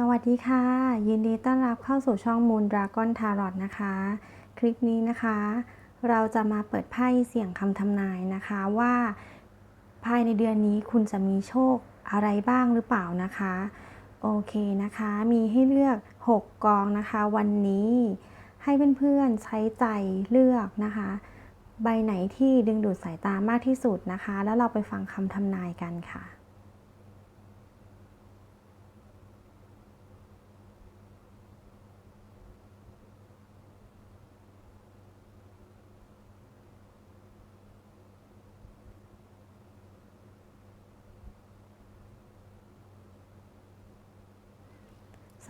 สวัสดีค่ะ ยินดีต้อนรับเข้าสู่ช่องมูนดราก้อนทารอ t นะคะ คลิปนี้นะคะ เราจะมาเปิดไพ่เสี่ยงคำทำนายนะคะว่า ภายในเดือนนี้คุณจะมีโชคอะไรบ้างหรือเปล่านะคะ โอเคนะคะ มีให้เลือก 6 กองนะคะ วันนี้ให้เพื่อนๆใช้ใจเลือกนะคะ ใบไหนที่ดึงดูดสายตามากที่สุดนะคะ แล้วเราไปฟังคำทำนายกันค่ะ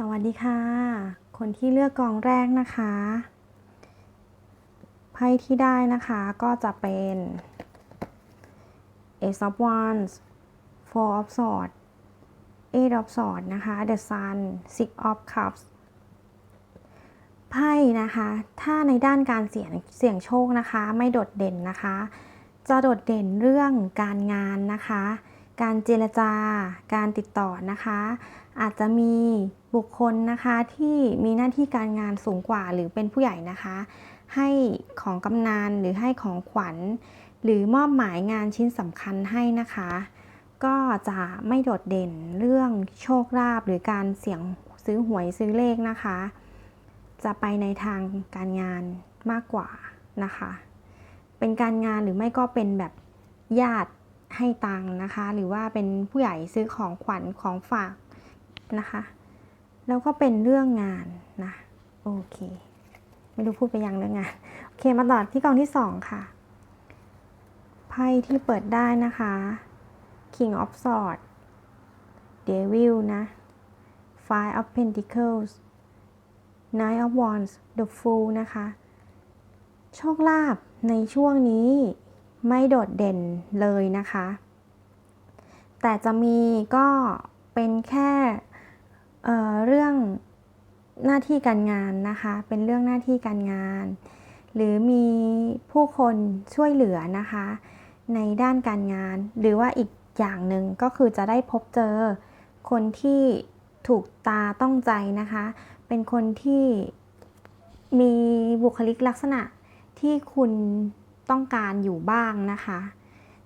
สวัสดีค่ะ คนที่เลือกกองแรกนะคะไพ่ที่ได้นะคะก็จะเป็น Ace of Wands Four of Swords Eight of Swords นะคะ The Sun Six of Cups ไพ่นะคะ ถ้าในด้านการเสี่ยงเสี่ยงโชคนะคะ ไม่โดดเด่นนะคะ จะโดดเด่นเรื่องการงานนะคะ การเจรจาการติดต่อนะคะ อาจจะมีบุคคลนะคะที่มีหน้าที่การงานสูงกว่าหรือเป็นผู้ใหญ่นะคะ ให้ของกำนันหรือให้ของขวัญ หรือมอบหมายงานชิ้นสำคัญให้นะคะ ก็จะไม่โดดเด่นเรื่องโชคลาภหรือการเสี่ยงซื้อหวยซื้อเลขนะคะ จะไปในทางการงานมากกว่านะคะ เป็นการงานหรือไม่ก็เป็นแบบญาติ ให้ตังค์นะคะ หรือว่าเป็นผู้ใหญ่ซื้อของขวัญของฝากนะคะ แล้วก็เป็นเรื่องงานนะโอเค ไม่รู้พูดไปยังเรื่องงานโอเคมาต่อที่กองที่สองค่ะไพ่ที่เปิดได้นะคะ King of Swords Devil นะ Five of Pentacles Nine of Wands The Fool นะคะ โชคลาภในช่วงนี้ ไม่โดดเด่นเลยนะคะ แต่จะมีก็เป็นแค่เเรื่องหน้าที่การงานนะคะ เป็นเรื่องหน้าที่การงาน หรือมีผู้คนช่วยเหลือนะคะ ในด้านการงาน หรือว่าอีกอย่างหนึ่งก็คือจะได้พบเจอคนที่ถูกตาต้องใจนะคะ เป็นคนที่มีบุคลิกลักษณะที่คุณ ต้องการอยู่บ้างนะคะ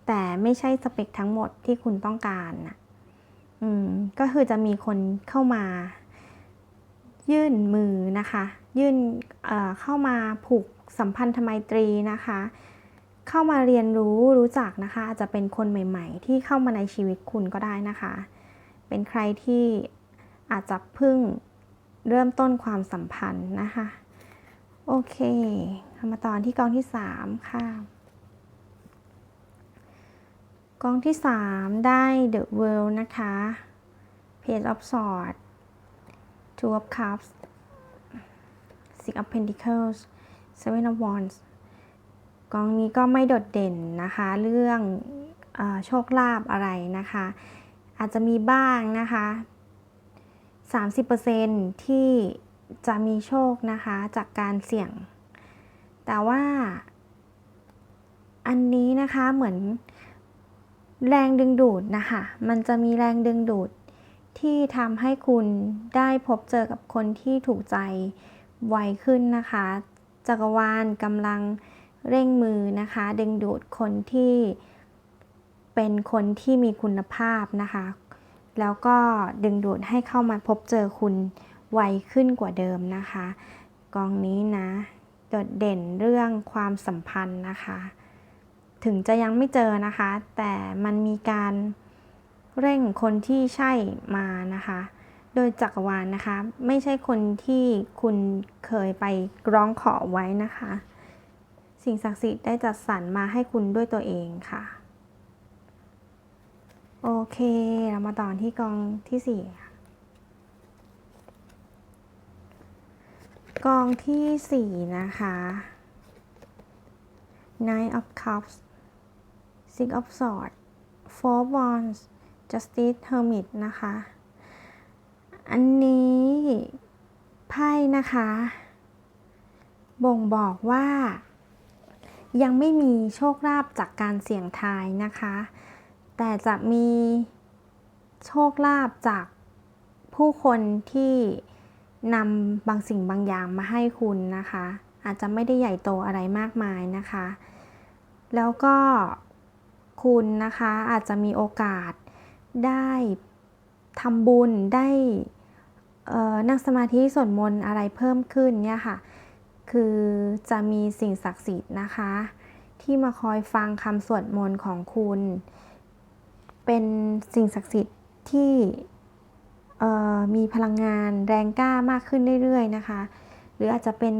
แต่ไม่ใช่สเปคทั้งหมดที่คุณต้องการนะอืมก็คือจะมีคนเข้ามา ยื่นมือนะคะ ยื่นเเข้ามาผูกสัมพันธไมตรีนะคะ เข้ามาเรียนรู้รู้จักนะคะอาจจะเป็นคนใหม่ ๆ ที่เข้ามาในชีวิตคุณก็ได้นะคะ เป็นใครที่อาจจะเพิ่งเริ่มต้นความสัมพันธ์นะคะ โอเค มาตอนที่กองที่ 3 ค่ะ กองที่ 3 ได้ The World นะคะ Page of Swords Two of Cups Six of Pentacles Seven of Wands กองนี้ก็ไม่โดดเด่นนะคะ เรื่องอโชคลาภอะไรนะคะ อาจจะมีบ้างนะคะ 30%ที่จะมีโชคนะคะจากการเสี่ยง แต่ว่า อันนี้นะคะเหมือนแรงดึงดูดนะคะ มันจะมีแรงดึงดูดที่ทำให้คุณได้พบเจอกับคนที่ถูกใจไวขึ้นนะคะ จักรวาลกำลังเร่งมือนะคะ ดึงดูดคนที่เป็นคนที่มีคุณภาพนะคะ แล้วก็ดึงดูดให้เข้ามาพบเจอคุณไวขึ้นกว่าเดิมนะคะ กองนี้นะ โดดเด่นเรื่องความสัมพันธ์นะคะ ถึงจะยังไม่เจอนะคะ แต่มันมีการเร่งคนที่ใช่มานะคะ โดยจักรวาลนนะคะ ไม่ใช่คนที่คุณเคยไปร้องขอไว้นะคะ สิ่งศักดิ์สิทธิ์ได้จัดสรรมาให้คุณด้วยตัวเองค่ะ โอเค เรามาต่อที่กองที่4 กองที่สี่นะคะ Nine of Cups Six of Swords Four of Wands Justice Hermit นะคะ อันนี้ไพ่นะคะ บ่งบอกว่า ยังไม่มีโชคลาภจากการเสี่ยงทายนะคะ แต่จะมีโชคลาภจากผู้คนที่ นำบางสิ่งบางอย่างมาให้คุณนะคะ อาจจะไม่ได้ใหญ่โตอะไรมากมายนะคะ แล้วก็คุณนะคะอาจจะมีโอกาสได้ทำบุญได้นั่งสมาธิสวดมนต์อะไรเพิ่มขึ้นเนี่ยค่ะ คือจะมีสิ่งศักดิ์สิทธิ์นะคะ ที่มาคอยฟังคำสวดมนต์ของคุณ เป็นสิ่งศักดิ์สิทธิ์ที่ มีพลังงานแรงกล้ามากขึ้นเรื่อยๆนะคะ หรืออาจจะเป็น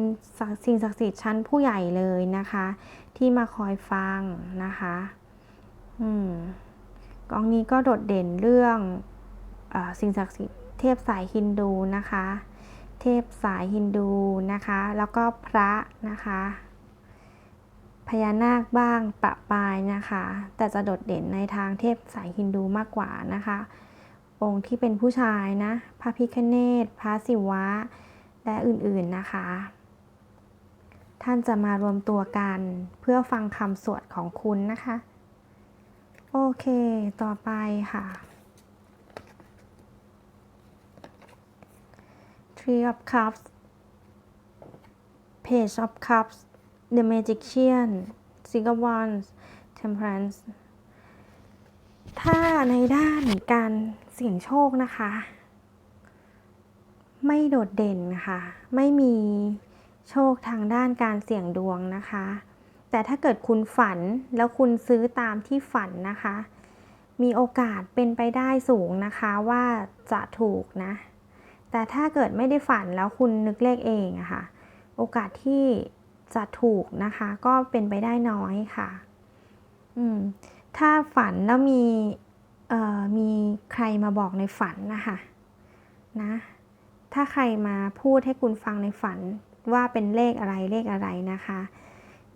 สิ่งศักดิ์สิทธิ์ชั้นผู้ใหญ่เลยนะคะ ที่มาคอยฟังนะคะอืมกองนี้ก็โดดเด่นเรื่องอสิ่งศักดิ์สิทธิ์เทพสายฮินดูนะคะ เทพสายฮินดูนะคะ แล้วก็พระนะคะพญานาคบ้างประปายนะคะ แต่จะโดดเด่นในทางเทพสายฮินดูมากกว่านะคะ องค์ที่เป็นผู้ชายนะ พระพิคเนตพระศิวะ และอื่นๆนะคะ ท่านจะมารวมตัวกันเพื่อฟังคำสวดของคุณนะคะ โอเค ต่อไปค่ะ Three of Cups Page of Cups The Magician Six of Wands Temperance ถ้าในด้านการ เสี่ยงโชคนะคะ ไม่โดดเด่นค่ะ ไม่มีโชคทางด้านการเสี่ยงดวงนะคะ แต่ถ้าเกิดคุณฝันแล้วคุณซื้อตามที่ฝันนะคะ มีโอกาสเป็นไปได้สูงนะคะว่าจะถูกนะ แต่ถ้าเกิดไม่ได้ฝันแล้วคุณนึกเลขเองอะค่ะ โอกาสที่จะถูกนะคะ ก็เป็นไปได้น้อยค่ะ อืม ถ้าฝันแล้วมี มีใครมาบอกในฝันนะคะนะถ้าใครมาพูดให้คุณฟังในฝันว่าเป็นเลขอะไรเลขอะไรนะคะ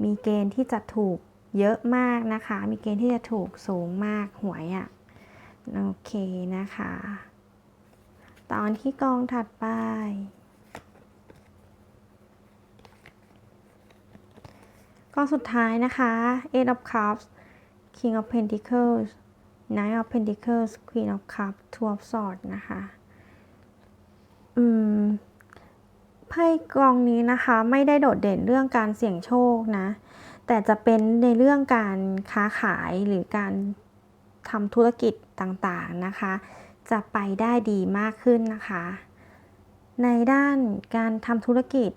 มีเกณฑ์ที่จะถูกเยอะมากนะคะ มีเกณฑ์ที่จะถูกสูงมากหวยอะ่ะโอเคนะคะ ตอนที่กองถัดไปก็สุดท้ายนะคะ Eight of Cups King of Pentacles Knight of Pentacles Queen of Cups Two of Swords นะคะ อืม ไพ่กองนี้นะคะ ไม่ได้โดดเด่นเรื่องการเสี่ยงโชคนะ แต่จะเป็นในเรื่องการค้าขายหรือการทำธุรกิจต่างๆนะคะ จะไปได้ดีมากขึ้นนะคะ ในด้านการทำธุรกิจ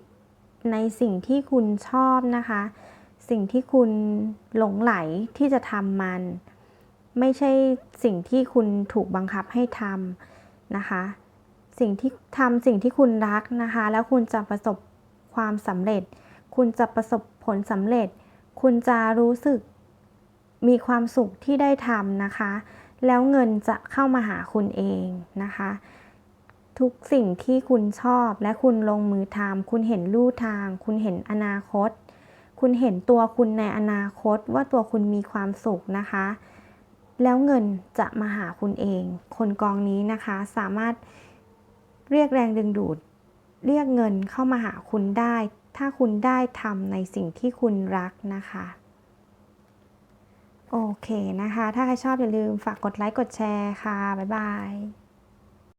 ในสิ่งที่คุณชอบนะคะ สิ่งที่คุณหลงไหลที่จะทำมัน ไม่ใช่สิ่งที่คุณถูกบังคับให้ทำนะคะ สิ่งที่ทำสิ่งที่คุณรักนะคะ แล้วคุณจะประสบความสำเร็จ คุณจะประสบผลสำเร็จ คุณจะรู้สึกมีความสุขที่ได้ทำนะคะ แล้วเงินจะเข้ามาหาคุณเองนะคะ ทุกสิ่งที่คุณชอบและคุณลงมือทำคุณเห็นลู่ทาง คุณเห็นอนาคต คุณเห็นตัวคุณในอนาคตว่าตัวคุณมีความสุขนะคะ แล้วเงินจะมาหาคุณเอง คนกองนี้นะคะสามารถเรียกแรงดึงดูด เรียกเงินเข้ามาหาคุณได้ ถ้าคุณได้ทำในสิ่งที่คุณรักนะคะโอเคนะคะ ถ้าใครชอบอย่าลืมฝากกดไลค์ กดแชร์ค่ะ บ๊ายบาย